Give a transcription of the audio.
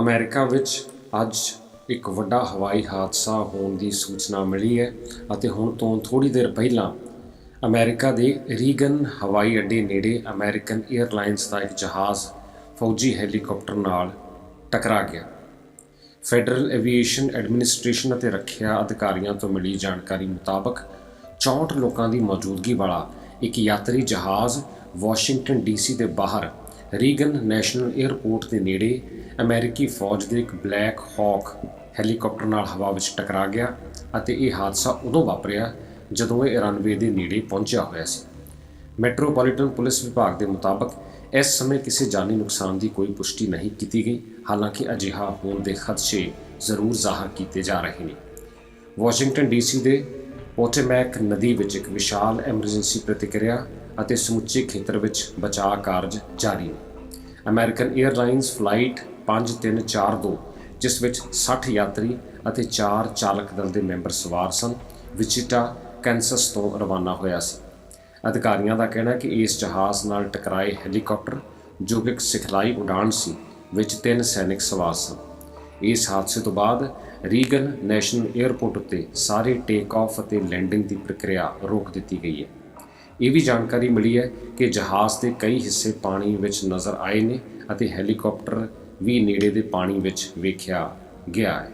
America ਵਿੱਚ ਅੱਜ ਇੱਕ ਵੱਡਾ ਹਵਾਈ ਹਾਦਸਾ ਹੋਣ ਦੀ ਸੂਚਨਾ ਮਿਲੀ ਹੈ ਅਤੇ ਹੁਣ ਤੋਂ ਥੋੜੀ ਦੇਰ ਪਹਿਲਾਂ ਅਮਰੀਕਾ ਦੇ ਰੀਗਨ ਹਵਾਈ ਅੱਡੇ ਨੇੜੇ ਅਮਰੀਕਨ 에ਅਰਲਾਈਨਸ ਦਾ ਇੱਕ ਜਹਾਜ਼ ਫੌਜੀ ਹੈਲੀਕਾਪਟਰ ਨਾਲ ਟਕਰਾ ਗਿਆ। ਫੈਡਰਲ ਐਵੀਏਸ਼ਨ ਐਡਮਿਨਿਸਟ੍ਰੇਸ਼ਨ ਅਤੇ ਰੱਖਿਆ ਅਧਿਕਾਰੀਆਂ ਤੋਂ ਮਿਲੀ ਜਾਣਕਾਰੀ ਮੁਤਾਬਕ 64 ਲੋਕਾਂ ਦੀ ਮੌਜੂਦਗੀ ਵਾਲਾ ਇੱਕ ਯਾਤਰੀ ਜਹਾਜ਼ ਵਾਸ਼ਿੰਗਟਨ ਡੀਸੀ ਦੇ ਬਾਹਰ ਰੀਗਨ ਨੈਸ਼ਨਲ 에ਅਰਪੋਰਟ ਦੇ ਨੇੜੇ ਅਮਰੀਕੀ ਫੌਜ ਦੇ ਇੱਕ ਬਲੈਕ ਹੌਕ ਹੈਲੀਕਾਪਟਰ ਨਾਲ ਹਵਾ ਵਿੱਚ ਟਕਰਾ ਗਿਆ ਅਤੇ ਇਹ ਹਾਦਸਾ ਉਦੋਂ ਵਾਪਰਿਆ ਜਦੋਂ ਇਹ ਰਨਵੇ ਦੇ ਨੇੜੇ ਪਹੁੰਚਿਆ ਹੋਇਆ ਸੀ। ਮੈਟਰੋਪੋਲੀਟਨ ਪੁਲਿਸ ਵਿਭਾਗ ਦੇ ਮੁਤਾਬਕ ਇਸ ਸਮੇਂ ਕਿਸੇ ਜਾਨੀ ਨੁਕਸਾਨ ਦੀ ਕੋਈ ਪੁਸ਼ਟੀ ਨਹੀਂ ਕੀਤੀ ਗਈ, ਹਾਲਾਂਕਿ ਅਜਿਹਾ ਹੋਣ ਦੇ ਖਦਸ਼ੇ ਜ਼ਰੂਰ ਜ਼ਾਹਰ ਕੀਤੇ ਜਾ ਰਹੇ ਨੇ। ਵਾਸ਼ਿੰਗਟਨ ਡੀਸੀ ਦੇ ਪੋਟੇਮੈਕ ਨਦੀ ਵਿੱਚ ਇੱਕ ਵਿਸ਼ਾਲ ਐਮਰਜੈਂਸੀ ਪ੍ਰਤੀਕਿਰਿਆ ਅਤੇ ਸਮੁੱਚੇ ਖੇਤਰ ਵਿੱਚ ਬਚਾਅ ਕਾਰਜ ਜਾਰੀ ਨੇ। ਅਮਰੀਕਨ 에ਅਰਲਾਈਨਸ ਫਲਾਈਟ 5342 ਜਿਸ ਵਿੱਚ 60 ਯਾਤਰੀ ਅਤੇ 4 ਚਾਲਕ ਦਲ ਦੇ ਮੈਂਬਰ ਸਵਾਰ ਸਨ ਵਿਚਿਟਾ ਕੈਂਸਸ ਤੋਂ ਰਵਾਨਾ ਹੋਇਆ ਸੀ। ਅਧਿਕਾਰੀਆਂ ਦਾ ਕਹਿਣਾ ਕਿ ਇਸ ਜਹਾਜ਼ ਨਾਲ ਟਕਰਾਏ ਹੈਲੀਕਾਪਟਰ, ਜੋ ਕਿ ਸਿਖਲਾਈ ਉਡਾਣ ਸੀ, ਵਿੱਚ ਤਿੰਨ ਸੈਨਿਕ ਸਵਾਰ ਸਨ। ਇਸ ਹਾਦਸੇ ਤੋਂ ਬਾਅਦ ਰੀਗਨ ਨੈਸ਼ਨਲ 에ਅਰਪੋਰਟ ਉੱਤੇ ਸਾਰੇ ਟੇਕ ਆਫ ਅਤੇ ਲੈਂਡਿੰਗ ਦੀ ਪ੍ਰਕਿਰਿਆ ਰੋਕ ਦਿੱਤੀ ਗਈ ਹੈ। ਇਹ ਵੀ ਜਾਣਕਾਰੀ ਮਿਲੀ ਹੈ ਕਿ ਜਹਾਜ਼ ਦੇ ਕਈ ਹਿੱਸੇ ਪਾਣੀ ਵਿੱਚ ਨਜ਼ਰ ਆਏ ਨੇ ਅਤੇ ਹੈਲੀਕਾਪਟਰ ਵੀ ਨੇੜੇ ਦੇ ਪਾਣੀ ਵਿੱਚ ਵੇਖਿਆ ਗਿਆ ਹੈ।